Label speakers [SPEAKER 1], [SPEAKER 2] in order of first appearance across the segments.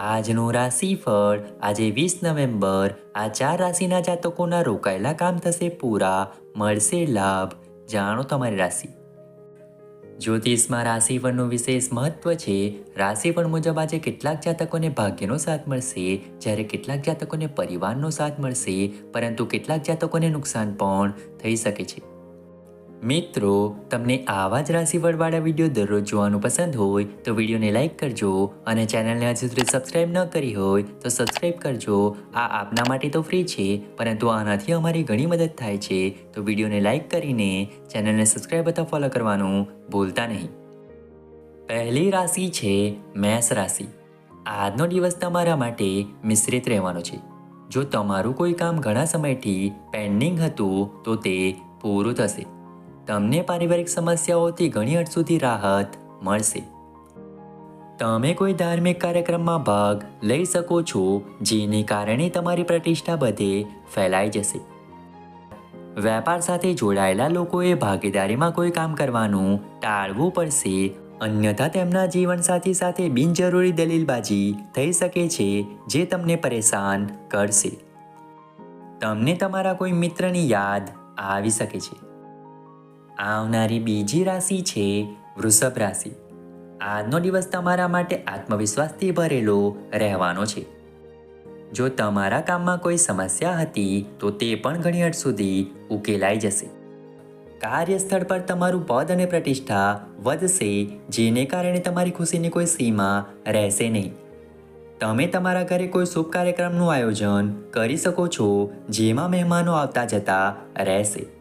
[SPEAKER 1] આજનું રાશિફળ, આજે વીસ નવેમ્બર, આ ચાર રાશિના જાતકોના રોકાયેલા કામ થશે પૂરા, મળશે લાભ. જાણો તમારી રાશિ. જ્યોતિષમાં રાશિફળનું વિશેષ મહત્વ છે. રાશિફળ મુજબ આજે કેટલાક જાતકોને ભાગ્યનો સાથ મળશે, જ્યારે કેટલાક જાતકોને પરિવારનો સાથ મળશે, પરંતુ કેટલાક જાતકોને નુકસાન પણ થઈ શકે છે. મિત્રો, તમને આવા જ રાશિફળવાળા વીડિયો દરરોજ જોવાનું પસંદ હોય તો વિડીયોને લાઇક કરજો અને ચેનલને હજુ સુધી સબસ્ક્રાઈબ ન કરી હોય તો સબસ્ક્રાઈબ કરજો. આ આપના માટે તો ફ્રી છે, પરંતુ આનાથી અમારી ઘણી મદદ થાય છે. તો વિડીયોને લાઇક કરીને ચેનલને સબસ્ક્રાઈબ અથવા ફોલો કરવાનું ભૂલતા નહીં. પહેલી રાશિ છે મેષ રાશિ. આજનો દિવસ તમારા માટે મિશ્રિત રહેવાનો છે. જો તમારું કોઈ કામ ઘણા સમયથી પેન્ડિંગ હતું તો તે પૂરું થશે. તમને પારિવારિક સમસ્યાઓથી ઘણી હદ સુધી રાહત મળશે. તમે કોઈ ધાર્મિક કાર્યક્રમમાં ભાગ લઈ શકો છો, જેને કારણે તમારી પ્રતિષ્ઠા બધે ફેલાઈ જશે. વેપાર સાથે જોડાયેલા લોકોએ ભાગીદારીમાં કોઈ કામ કરવાનું ટાળવું પડશે, અન્યથા તેમના જીવનસાથી સાથે બિનજરૂરી દલીલબાજી થઈ શકે છે, જે તમને પરેશાન કરશે. તમને તમારા કોઈ મિત્રની યાદ આવી શકે છે. આવનારી બીજી રાશિ છે વૃષભ રાશિ. આજનો દિવસ તમારા માટે આત્મવિશ્વાસથી ભરેલો રહેવાનો છે. જો તમારા કામમાં કોઈ સમસ્યા હતી, તો તે પણ ઘણી હદ સુધી ઉકેલાઈ જશે. કાર્યસ્થળ પર તમારું પદ અને પ્રતિષ્ઠા વધશે, જેને કારણે તમારી ખુશીની કોઈ સીમા રહેશે નહીં. તમે તમારા ઘરે કોઈ શુભ કાર્યક્રમનું આયોજન કરી શકો છો, જેમાં મહેમાનો આવતા જતા રહેશે.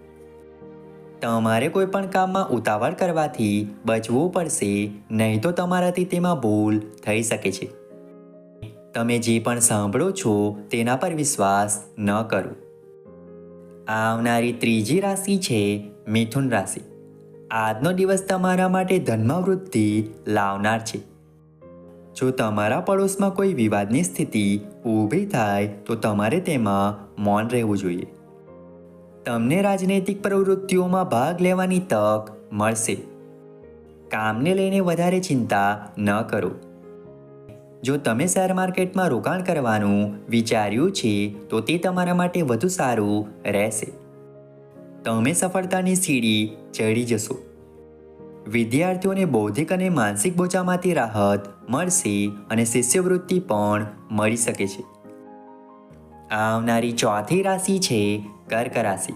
[SPEAKER 1] તમારે કોઈ પણ કામમાં ઉતાવળ કરવાથી બચવું પડશે, નહીં તો તમારાથી તેમાં ભૂલ થઈ શકે છે. તમે જે પણ સાંભળો છો તેના પર વિશ્વાસ ન કરો. આવનારી ત્રીજી રાશિ છે મિથુન રાશિ. આજનો દિવસ તમારા માટે ધનમાં વૃદ્ધિ લાવનાર છે. જો તમારા પડોશમાં કોઈ વિવાદની સ્થિતિ ઊભી થાય, તો તમારે તેમાં મૌન રહેવું જોઈએ. તમને રાજનૈતિક પ્રવૃત્તિઓમાં ભાગ લેવાની તક મળશે. કામને લઈને વધારે ચિંતા ન કરો. જો તમે શેર માર્કેટમાં રોકાણ કરવાનું વિચાર્યું છે, તો તે તમારા માટે વધુ સારું રહેશે. તમે સફળતાની સીડી ચડી જશો. વિદ્યાર્થીઓને બૌદ્ધિક અને માનસિક બોજામાંથી રાહત મળશે અને શિષ્યવૃત્તિ પણ મળી શકે છે. આવનારી ચોથી રાશિ છે કર્ક રાશિ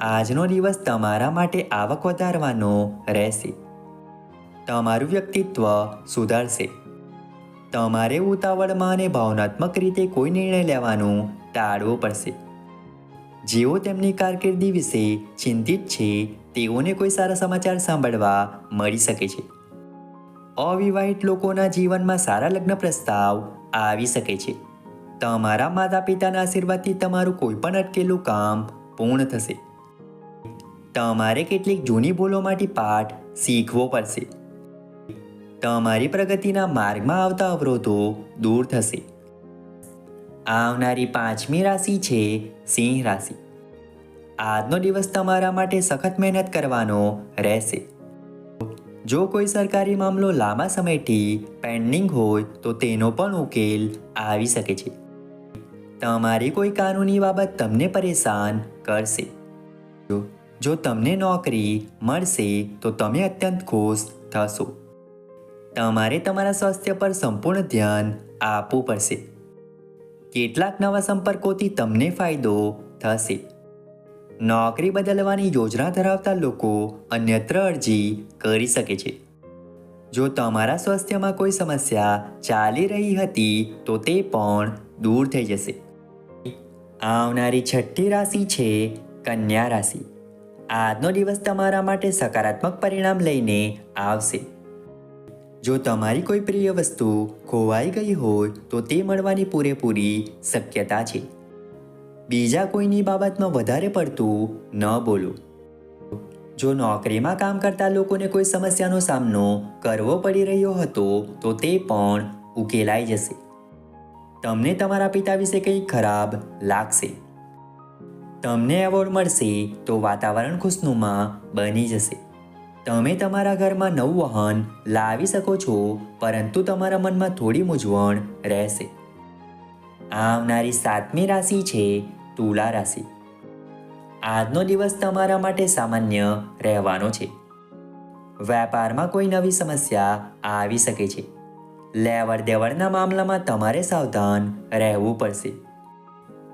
[SPEAKER 1] આજનો દિવસ તમારા માટે આવક વધારવાનો રહેશે. તમારું વ્યક્તિત્વ સુધારશે. તમારે ઉતાવળમાં અને ભાવનાત્મક રીતે કોઈ નિર્ણય લેવાનું ટાળવો પડશે. જેઓ તેમની કારકિર્દી વિશે ચિંતિત છે, તેઓને કોઈ સારા સમાચાર સાંભળવા મળી શકે છે. અવિવાહિત લોકોના જીવનમાં સારા લગ્ન પ્રસ્તાવ આવી શકે છે. તમારા માતા પિતાના આશીર્વાદથી તમારું કોઈ પણ અટકેલું કામ પૂર્ણ થશે. તમારે કેટલીક જૂની ભૂલોમાંથી પાઠ શીખવો પડશે. તમારી પ્રગતિના માર્ગમાં આવતા અવરોધો દૂર થશે. આવનારી પાંચમી રાશિ છે સિંહ રાશિ. આજનો દિવસ તમારા માટે સખત મહેનત કરવાનો રહેશે. જો કોઈ સરકારી મામલો લાંબા સમયથી પેન્ડિંગ હોય તો તેનો પણ ઉકેલ આવી શકે છે. તમારી કોઈ કાનૂની બાબત તમને પરેશાન કરશે. જો- તમને નોકરી મળશે, તો તમે અત્યંત ખુશ થશો. તમારે તમારા સ્વાસ્થ્ય પર સંપૂર્ણ ધ્યાન આપવું પડશે. કેટલાક નવા સંપર્કોથી તમને ફાયદો થશે. નોકરી બદલવાની યોજના ધરાવતા લોકો અન્યત્ર અરજી કરી શકે છે. જો તમારા સ્વાસ્થ્યમાં કોઈ સમસ્યા ચાલી રહી હતી, તો તે પણ દૂર થઈ જશે. આવનારી છઠ્ઠી રાશિ છે કન્યા રાશિ. આજનો દિવસ તમારા માટે સકારાત્મક પરિણામ લઈને આવશે. જો તમારી કોઈ પ્રિય વસ્તુ ખોવાઈ ગઈ હોય, તો તે મળવાની પૂરેપૂરી શક્યતા છે. બીજા કોઈની બાબતમાં વધારે પડતું ન બોલો. જો નોકરીમાં કામ કરતા લોકોને કોઈ સમસ્યાનો સામનો કરવો પડી રહ્યો હતો, તો તે પણ ઉકેલાઈ જશે. તમને તમારા પિતા વિશે કંઈ ખરાબ લાગશે? તમને એવોર્ડ મળશે તો વાતાવરણ ખુશનુમા બની જશે. તમે તમારા ઘરમાં નવું વાહન લાવી શકો છો, પરંતુ તમારા મનમાં થોડી મૂંઝવણ રહેશે. આવનારી સાતમી રાશિ છે તુલા રાશિ. આજનો દિવસ તમારા માટે સામાન્ય રહેવાનો છે. વેપારમાં કોઈ નવી સમસ્યા આવી શકે છે. લેવડ દેવડના મામલામાં તમારે સાવધાન રહેવું પડશે.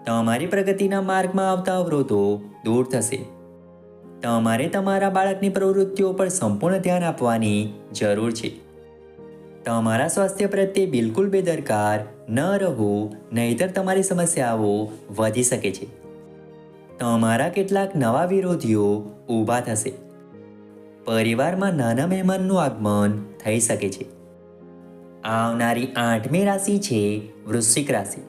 [SPEAKER 1] તમારી પ્રગતિના માર્ગમાં આવતા અવરોધો દૂર થશે. તમારે તમારા બાળકની પ્રવૃત્તિઓ પર સંપૂર્ણ ધ્યાન આપવાની જરૂર છે. તમારા સ્વાસ્થ્ય પ્રત્યે બિલકુલ બેદરકાર ન રહો નહીતર તમારી સમસ્યાઓ વધી શકે છે. તમારા કેટલાક નવા વિરોધીઓ ઊભા થશે. પરિવારમાં નાના મહેમાનનું આગમન થઈ શકે છે. આવનારી આઠમી રાશિ છે વૃશ્ચિક રાશિ.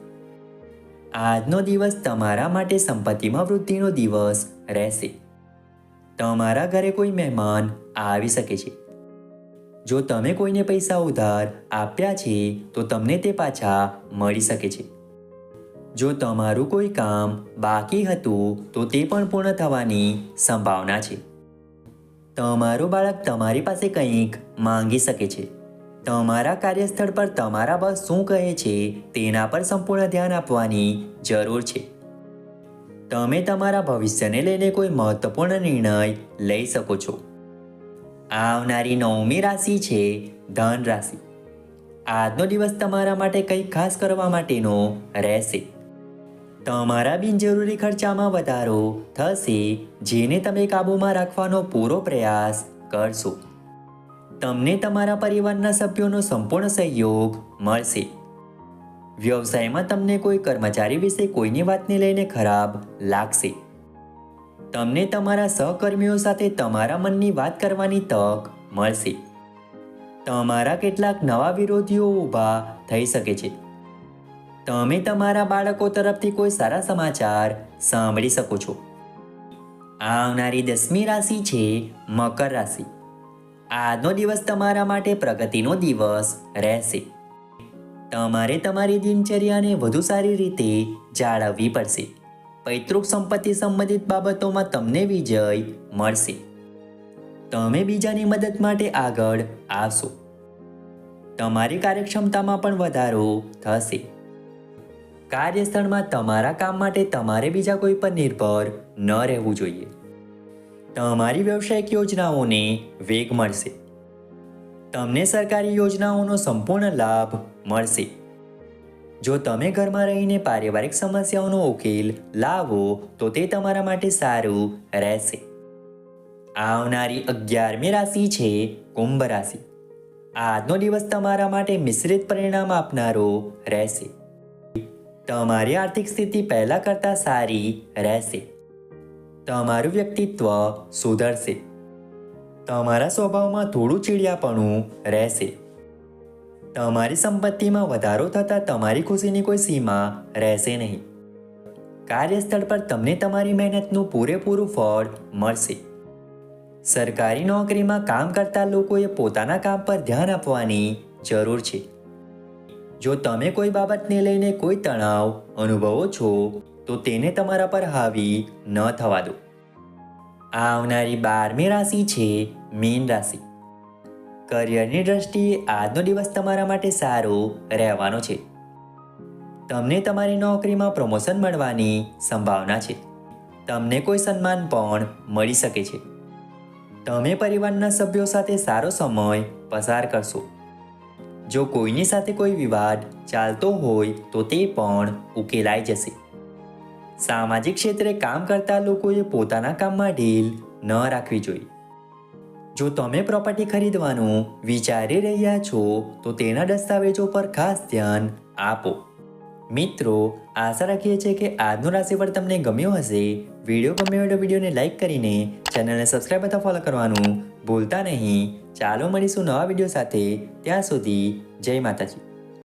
[SPEAKER 1] આજનો દિવસ તમારા માટે સંપત્તિમાં વૃદ્ધિનો દિવસ રહેશે. તમારા ઘરે કોઈ મહેમાન આવી શકે છે. જો તમે કોઈને પૈસા ઉધાર આપ્યા છે, તો તમને તે પાછા મળી શકે છે. જો તમારું કોઈ કામ બાકી હતું, તો તે પણ પૂર્ણ થવાની સંભાવના છે. તમારું બાળક તમારી પાસે કંઈક માંગી શકે છે. તમારા કાર્યસ્થળ પર તમારા બોસ શું કહે છે તેના પર સંપૂર્ણ ધ્યાન આપવાની જરૂર છે. તમે તમારા ભવિષ્યને લઈને કોઈ મહત્વપૂર્ણ નિર્ણય લઈ શકો છો. આવનારી નવમી રાશિ છે ધન રાશિ આજનો દિવસ તમારા માટે કંઈક ખાસ કરવા માટેનો રહેશે. તમારા બિનજરૂરી ખર્ચામાં વધારો થશે, જેને તમે કાબૂમાં રાખવાનો પૂરો પ્રયાસ કરશો. તમને તમારા પરિવારના સભ્યોનો સંપૂર્ણ સહયોગ મળશે. વ્યવસાયમાં તમને કોઈ કર્મચારી વિશે કોઈની વાતને લઈને ખરાબ લાગશે. તમને તમારા સહકર્મીઓ સાથે તમારા મનની વાત કરવાની તક મળશે. તમારા કેટલાક નવા વિરોધીઓ ઊભા થઈ શકે છે. તમે તમારા બાળકો તરફથી કોઈ સારા સમાચાર સાંભળી શકો છો. આવનારી દસમી રાશિ છે મકર રાશિ. આજનો દિવસ તમારા માટે પ્રગતિનો દિવસ રહેશે. તમારે તમારી દિનચર્યાને વધુ સારી રીતે જાળવવી પડશે. પૈતૃક સંપત્તિ સંબંધિત બાબતોમાં તમને વિજય મળશે. તમે બીજાની મદદ માટે આગળ આવશો. તમારી કાર્યક્ષમતામાં પણ વધારો થશે. કાર્યસ્થળમાં તમારા કામ માટે તમારે બીજા કોઈ પર નિર્ભર ન રહેવું જોઈએ. તમારી વ્યવસાયિક યોજનાઓને વેગ મળશે. તમને સરકારી યોજનાઓનો સંપૂર્ણ લાભ મળશે. જો તમે ઘરમાં રહીને પારિવારિક સમસ્યાઓનો ઉકેલ લાવો, તો તે તમારા માટે સારું રહેશે. આવનારી અગિયારમી રાશિ છે કુંભ રાશિ. આજનો દિવસ તમારા માટે મિશ્રિત પરિણામ આપનારો રહેશે. તમારી આર્થિક સ્થિતિ પહેલાં કરતાં સારી રહેશે. તમારું વ્યક્તિત્વ સુધરશે. તમારા સ્વભાવમાં થોડું ચીડિયાપણું રહેશે. તમારી સંપત્તિમાં વધારો થતાં તમારી ખુશીની કોઈ સીમા રહેશે નહીં. કાર્યસ્થળ પર તમને તમારી મહેનતનું પૂરેપૂરું ફળ મળશે. સરકારી નોકરીમાં કામ કરતા લોકોએ પોતાના કામ પર ધ્યાન આપવાની જરૂર છે. જો તમે કોઈ બાબતને લઈને કોઈ તણાવ અનુભવો છો, તો તેને તમારા પર હાવી ન થવા દો. આવનારી બારમી રાશિ છે મીન રાશિ. કરિયરની દ્રષ્ટિએ આજનો દિવસ તમારા માટે સારો રહેવાનો છે. તમને તમારી નોકરીમાં પ્રમોશન મળવાની સંભાવના છે. તમને કોઈ સન્માન પણ મળી શકે છે. તમે પરિવારના સભ્યો સાથે સારો સમય પસાર કરશો. જો કોઈની સાથે કોઈ વિવાદ ચાલતો હોય તો તે પણ ઉકેલાઈ જશે. સામાજિક ક્ષેત્રે કામ કરતા લોકોએ પોતાના કામમાં ઢીલ ન રાખવી જોઈએ. જો તમે પ્રોપર્ટી ખરીદવાનું વિચારી રહ્યા છો, તો તેના દસ્તાવેજો પર ખાસ ધ્યાન આપો. મિત્રો, આશા રાખીએ છીએ કે આજનું રાશિફળ તમને ગમ્યું હશે. વીડિયો ગમ્યો હોય તો વિડીયોને લાઇક કરીને ચેનલને સબસ્ક્રાઈબ અથવા ફોલો કરવાનું ભૂલતા નહીં. ચાલો મળીશું નવા વીડિયો સાથે. ત્યાં સુધી જય માતાજી.